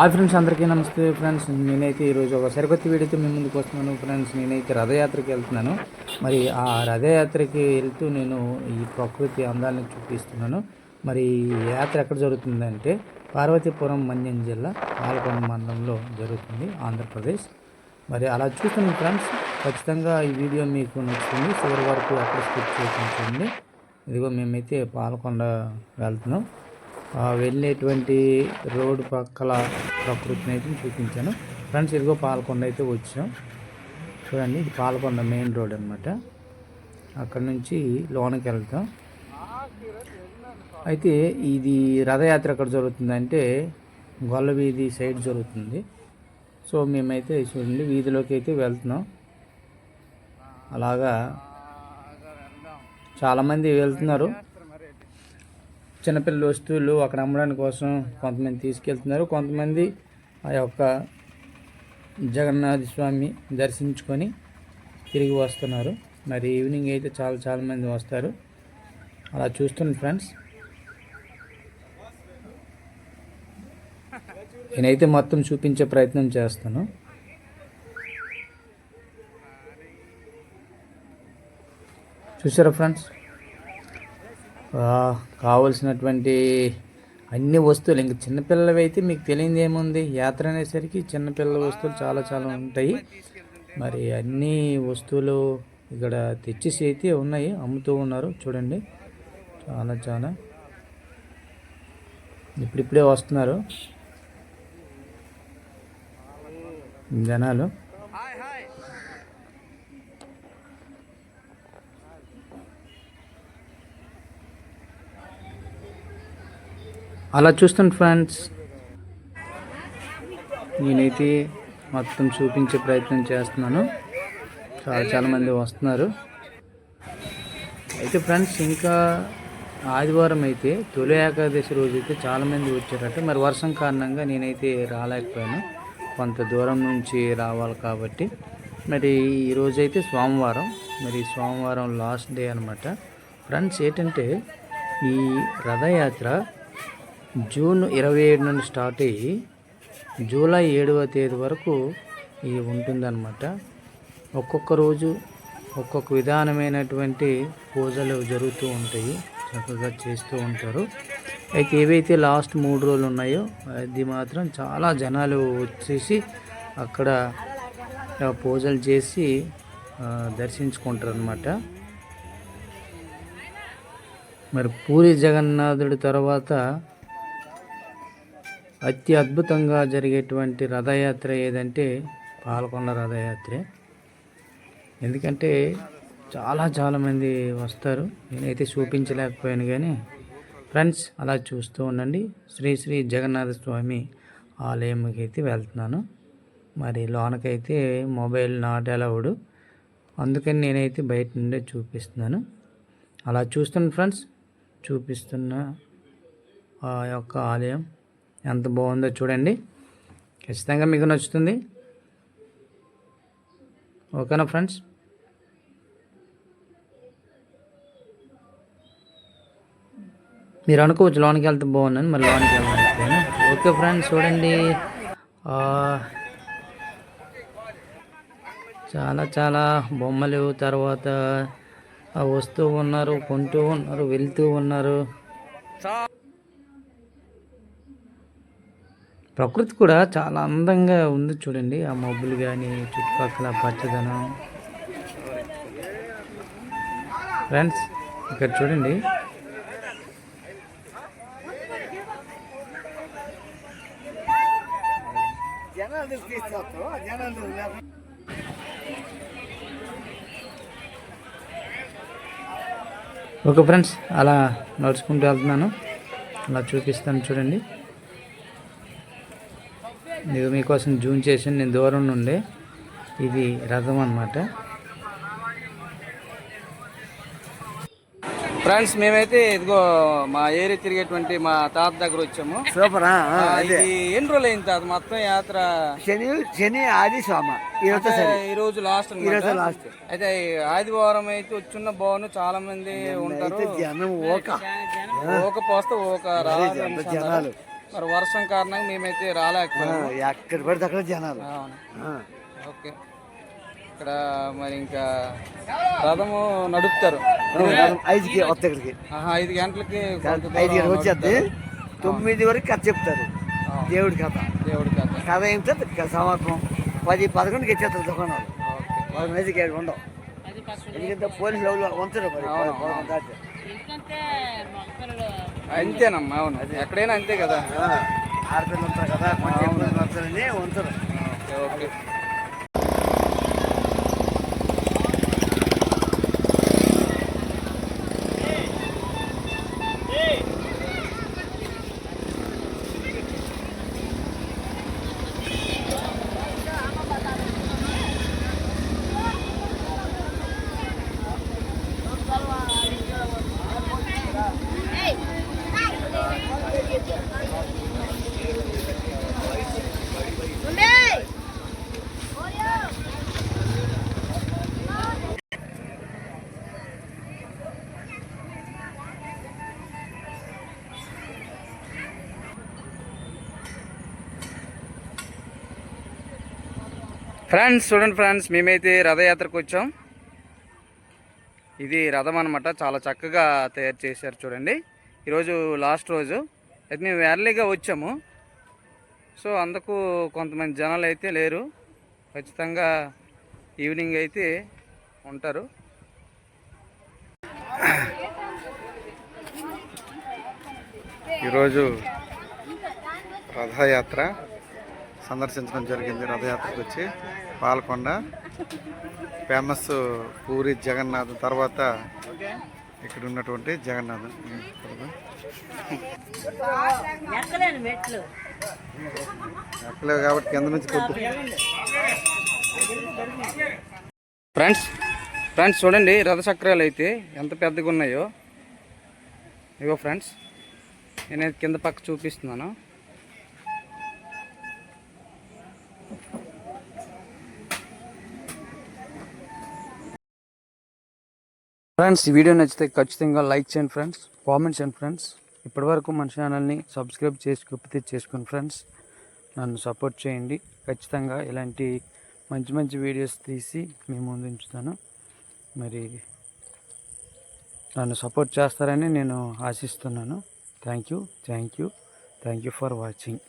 ఆ ఫ్రెండ్స్ అందరికీ నమస్తే ఫ్రెండ్స్. నేనైతే ఈరోజు ఒక సరికొత్త వీడియోతో మీ ముందుకు వస్తున్నాను ఫ్రెండ్స్. నేనైతే రథయాత్రకి వెళ్తున్నాను. మరి ఆ రథయాత్రకి వెళ్తూ నేను ఈ ప్రకృతి అందాలను చూపిస్తున్నాను. మరి ఈ యాత్ర ఎక్కడ జరుగుతుందంటే పార్వతీపురం మన్యం జిల్లా పాలకొండ మండలంలో జరుగుతుంది ఆంధ్రప్రదేశ్. మరి అలా చూస్తున్నాను ఫ్రెండ్స్. ఖచ్చితంగా ఈ వీడియో మీకు నచ్చుతుంది. చివరి వరకు అక్కడ స్కిప్ చేసి ఇదిగో మేమైతే పాలకొండ వెళ్తున్నాం. వెళ్ళేటువంటి రోడ్డు పక్కల ప్రకృతిని అయితే చూపించాను. ఫ్రెండ్స్ ఇదిగో పాలకొండ అయితే వచ్చాం. చూడండి ఇది పాలకొండ మెయిన్ రోడ్ అనమాట అక్కడ నుంచి లోనకి వెళ్తాం. అయితే ఇది రథయాత్ర ఎక్కడ జరుగుతుందంటే గొల్ల వీధి సైడ్ జరుగుతుంది. సో మేమైతే చూడండి వీధిలోకి అయితే వెళ్తున్నాం. అలాగా చాలామంది వెళ్తున్నారు. చిన్నపిల్లల వస్తువులు అక్కడ అమ్మడానికి కోసం కొంతమంది తీసుకెళ్తున్నారు. కొంతమంది ఆ యొక్క జగన్నాథ స్వామి దర్శించుకొని తిరిగి వస్తున్నారు. మరి ఈవినింగ్ అయితే చాలా చాలామంది వస్తారు. అలా చూస్తున్నాను ఫ్రెండ్స్. నేనైతే మొత్తం చూపించే ప్రయత్నం చేస్తాను. చూసారా ఫ్రెండ్స్? కావలసినటువంటి అన్ని వస్తువులు ఇంక చిన్నపిల్లలవి అయితే మీకు తెలియదు ఏముంది యాత్ర అనేసరికి చిన్నపిల్లల వస్తువులు చాలా చాలా ఉంటాయి. మరి అన్ని వస్తువులు ఇక్కడ తెచ్చేసి అయితే ఉన్నాయి అమ్ముతూ ఉన్నారు. చూడండి చాలా చాలా. ఇప్పుడిప్పుడే వస్తున్నారు. జనాలు. అలా చూస్తాను ఫ్రెండ్స్. నేనైతే మొత్తం చూపించే ప్రయత్నం చేస్తున్నాను. చాలా చాలామంది వస్తున్నారు. అయితే ఫ్రెండ్స్ ఇంకా ఆదివారం అయితే తొలి ఏకాదశి రోజు అయితే చాలామంది వచ్చారట. మరి వర్షం కారణంగా నేనైతే రాలేకపోయాను. కొంత దూరం నుంచి రావాలి కాబట్టి. మరి ఈరోజు అయితే సోమవారం. మరి సోమవారం లాస్ట్ డే అనమాట ఫ్రెండ్స్ ఏంటంటే ఈ రథయాత్ర జూన్ ఇరవై ఏడు నుండి స్టార్ట్ అయ్యి జూలై ఏడవ తేదీ వరకు ఇది ఉంటుందన్నమాట. ఒక్కొక్క రోజు ఒక్కొక్క విధానమైనటువంటి పూజలు జరుగుతూ ఉంటాయి. చక్కగా చేస్తూ ఉంటారు. అయితే ఏవైతే లాస్ట్ మూడు రోజులు ఉన్నాయో అది మాత్రం చాలా జనాలు వచ్చేసి అక్కడ పూజలు చేసి దర్శించుకుంటారు అనమాట మరి పూరి జగన్నాథుడి తర్వాత అతి అద్భుతంగా జరిగేటువంటి రథయాత్ర ఏదంటే పాలకొండ రథయాత్రే. ఎందుకంటే చాలా చాలామంది వస్తారు. నేనైతే చూపించలేకపోయాను కానీ ఫ్రెండ్స్ అలా చూస్తూ ఉండండి. శ్రీ శ్రీ జగన్నాథ స్వామి ఆలయంకి అయితే వెళ్తున్నాను. మరి లోనకైతే మొబైల్ నాట్ అలౌడ్. అందుకని నేనైతే బయట నుండే చూపిస్తున్నాను. అలా చూస్తున్నాను ఫ్రెండ్స్ చూపిస్తున్న ఆ యొక్క ఆలయం ఎంత బాగుందో చూడండి. ఖచ్చితంగా మీకు నచ్చుతుంది. ఓకేనా ఫ్రెండ్స్? మీరు అనుకోవచ్చు లోనికి వెళ్తే బాగుందని మరి లోనికి వెళ్ళాలి ఓకే ఫ్రెండ్స్ చూడండి. చాలా చాలా బొమ్మలు తర్వాత వస్తూ ఉన్నారు కొంటూ ఉన్నారు వెళ్తూ ఉన్నారు. ప్రకృతి కూడా చాలా అందంగా ఉంది చూడండి. ఆ మబ్బులు కానీ చుట్టుపక్కల పచ్చదనం. ఫ్రెండ్స్ ఇక్కడ చూడండి. ఓకే ఫ్రెండ్స్ అలా నడుచుకుంటూ వెళ్తున్నాను. అలా చూపిస్తాను చూడండి. ఇది మీకోసం జూమ్ చేసి నేను దూరం నుండే. ఇది రథం అన్నమాట. ఫ్రెండ్స్ మేమైతే ఇదిగో మా ఏరియా తిరిగేటువంటి మా తాత దగ్గర వచ్చాము. సూపర్? ఎన్ని రోజులు అయింది తాత? మొత్తం యాత్ర? శని శని ఆది సోమ. ఈ రోజు లాస్ట్ లాస్ట్ అయితే ఆదివారం అయితే వచ్చున్న బాగును చాలా మంది ఉంటారు. జనం ఓక ఓక పోస్తే ఓక ఎంత జనాలు. మరి వర్షం కారణంగా మేమైతే రాలేకపోయాము ఎక్కడ పడితే అక్కడ జనాలు. ఓకే. ఇక్కడ మరి ఇంకా రథము నడుపుతారు. ఐదుకి వస్తా ఇక్కడికి. ఐదు గంటలకి ఐదు గంటలకు వచ్చేది. తొమ్మిది వరకు కథ చెప్తారు. దేవుడి కథ. దేవుడి కథ. కథ ఏమిటో సంవత్సరం పది పదకొండుకి వచ్చేస్తారు దుకాణాలు. ఓకే. పదకొండు ఐదుకి ఏడు ఉండవు. ఎందుకంటే పోలీసులు ఎవరు ఉంచరు మరి. దాటి. అంతేనమ్మా అవును. ఎక్కడైనా అంతే కదా. ఆడపిల్లలు ఉంటారు కదా కొంచెం ఉంచరు ఫ్రెండ్స్ చూడండి ఫ్రెండ్స్ మేమైతే రథయాత్రకు వచ్చాం. ఇది రథం అనమాట చాలా చక్కగా తయారు చేశారు చూడండి. ఈరోజు లాస్ట్ రోజు. అయితే మేము ఎర్లీగా వచ్చాము. సో అందుకు కొంతమంది జనాలు అయితే లేరు. ఖచ్చితంగా ఈవినింగ్ అయితే ఉంటారు. ఈరోజు రథయాత్ర. సందర్శించడం జరిగింది రథయాత్రకు వచ్చి. పాల్కొండ ఫేమస్ పూరి జగన్నాథ్ తర్వాత ఇక్కడ ఉన్నటువంటి జగన్నాథ్. ఎక్కలేను మెట్లు. ఎక్కలేవు కాబట్టి కింద నుంచి ఫ్రెండ్స్ ఫ్రెండ్స్ చూడండి రథచక్రాలు అయితే ఎంత పెద్దగా ఉన్నాయో. ఇగో ఫ్రెండ్స్ నేను కింద పక్క చూపిస్తున్నాను. ఫ్రెండ్స్ ఈ వీడియో నచ్చితే ఖచ్చితంగా లైక్ చేయండి ఫ్రెండ్స్ కామెంట్ చేయండి ఫ్రెండ్స్. ఇప్పటివరకు మన ఛానల్ని సబ్స్క్రైబ్ చేసుకోకపోతే చేసుకోండి ఫ్రెండ్స్ నన్ను సపోర్ట్ చేయండి. ఖచ్చితంగా ఇలాంటి మంచి మంచి వీడియోస్ తీసి మీ ముందు ఉంచుతాను. మరి నన్ను సపోర్ట్ చేస్తారని నేను ఆశిస్తున్నాను. Thank you thank you thank you for watching